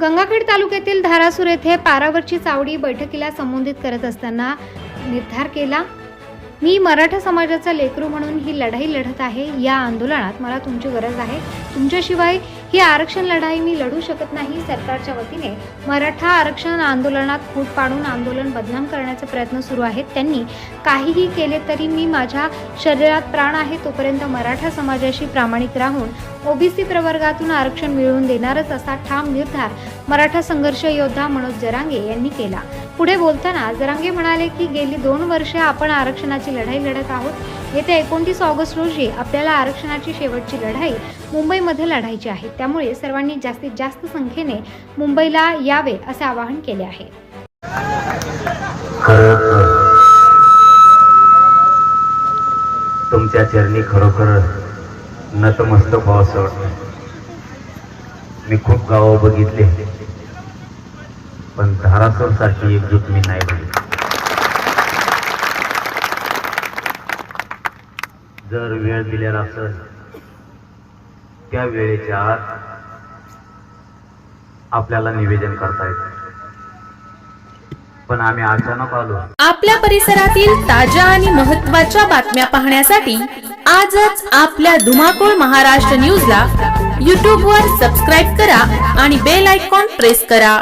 गंगाखेड तालुक्यातील धारासूर येथे पारावरची चावडी बैठकीला संबोधित करत असताना निर्धार केला. मी मराठा समाजाचा लेकरू म्हणून ही लढाई लढत आहे या आंदोलनात मला तुमची गरज आहे. तुमच्याशिवाय ही आरक्षण लढाई मी लढू शकत नाही. सरकारच्या वतीने मराठा आरक्षण आंदोलनात फूट पाडून आंदोलन बदनाम करण्याचे प्रयत्न सुरू आहेत. त्यांनी काहीही केले तरी मी माझ्या शरीरात प्राण आहे तोपर्यंत मराठा समाजाशी प्रामाणिक राहून ओबीसी प्रवर्गातून आरक्षण मिळवून देणारच असा ठाम निर्धार मराठा संघर्ष योद्धा मनोज जरांगे यांनी केला. पुढे बोलताना जरांगे म्हणाले की गेली दोन वर्षे आपण आरक्षणाची लढाई लढत आहोत. येत्या एकोणतीस ऑगस्ट रोजी आपल्याला आरक्षणाची शेवटची लढाई मुंबईमध्ये लढायची आहे. त्यामुळे सर्वांनी जास्तीत जास्त संख्येने मुंबईला यावे असे आवाहन केले आहे. तुमच्या चरणी खरोखर नतमस्तक मी खूप गावं बघितले. पण धारासर सारखी एकजूट मी नाही झाली जर वेळ दिलेला असेल त्या वेळेच्या आत आपल्याला निवेदन करता येत पण आम्ही अचानक आलो. आपल्या परिसरातील ताज्या आणि महत्त्वाच्या बातम्या पाहण्यासाठी आजच आपल्या धुमाकूळ महाराष्ट्र न्यूजला यूट्यूबवर सबस्क्राईब करा आणि बेल आयकॉन प्रेस करा.